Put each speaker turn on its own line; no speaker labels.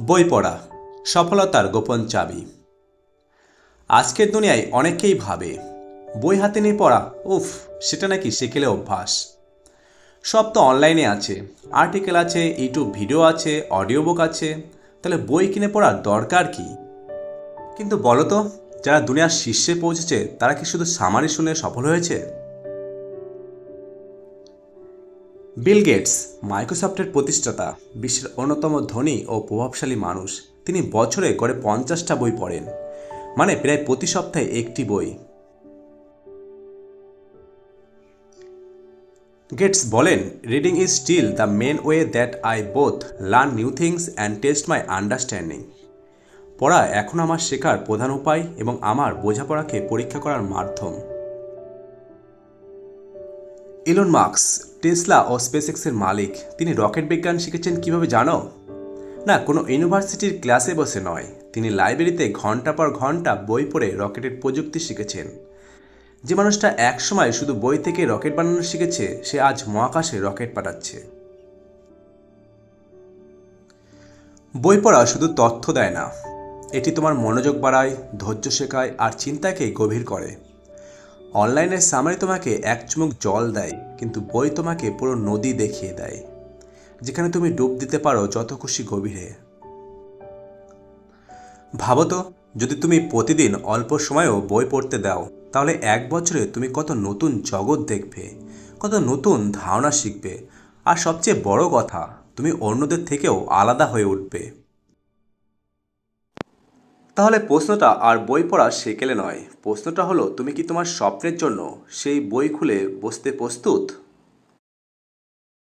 বই পড়া, সফলতার গোপন চাবি। আজকের দুনিয়ায় অনেকেই ভাবে, বই হাতে নিয়ে পড়া, উফ, সেটা নাকি শিখেলে অভ্যাস। সব তো অনলাইনে আছে আর্টিকেল আছে ইউটিউব ভিডিও আছে অডিও বুক আছে, তাহলে বই কিনে পড়ার দরকার কি? কিন্তু বলো তো, যারা দুনিয়ার শীর্ষে পৌঁছেছে, তারা কি শুধু সামারি শুনে সফল হয়েছে? বিল গেটস, মাইক্রোসফটের প্রতিষ্ঠাতা, বিশ্বের অন্যতম ধনী ও প্রভাবশালী মানুষ, তিনি বছরে গড়ে পঞ্চাশটা বই পড়েন মানে প্রায় প্রতি সপ্তাহে একটি বই। গেটস বলেন reading is still the main way that I both learn new things and test my understanding পড়া এখন আমার শেখার প্রধান উপায় এবং আমার বোঝাপড়াকে পরীক্ষা করার মাধ্যম। ইলন মার্কস টেসলা ও স্পেসএক্সের মালিক, তিনি রকেট বিজ্ঞান শিখেছেন কীভাবে জানো? না, কোনো ইউনিভার্সিটির ক্লাসে বসে নয়। তিনি লাইব্রেরিতে ঘণ্টা পর ঘণ্টা বই পড়ে রকেটের প্রযুক্তি শিখেছেন। যে মানুষটা একসময় শুধু বই থেকে রকেট বানানো শিখেছে, সে আজ মহাকাশে রকেট পাঠাচ্ছে। বই পড়া শুধু তথ্য দেয় না। এটি তোমার মনোযোগ বাড়ায়, ধৈর্য শেখায় আর চিন্তাকে গভীর করে। অনলাইনের সামারি তোমাকে এক চুমুক জল দেয়। কিন্তু বই তোমাকে পুরো নদী দেখিয়ে দেয়, যেখানে তুমি ডুব দিতে পারো যত খুশি গভীরে। ভাবো তো, যদি তুমি প্রতিদিন অল্প সময়েও বই পড়তে দাও, তাহলে এক বছরে তুমি কত নতুন জগৎ দেখবে, কত নতুন ধারণা শিখবে, আর সবচেয়ে বড় কথা, তুমি অন্যদের থেকেও আলাদা হয়ে উঠবে। তাহলে প্রশ্নটা আর বই পড়া সেকেলে নয়। প্রশ্নটা হলো, তুমি কি তোমার স্বপ্নের জন্য সেই বই খুলে বসতে প্রস্তুত?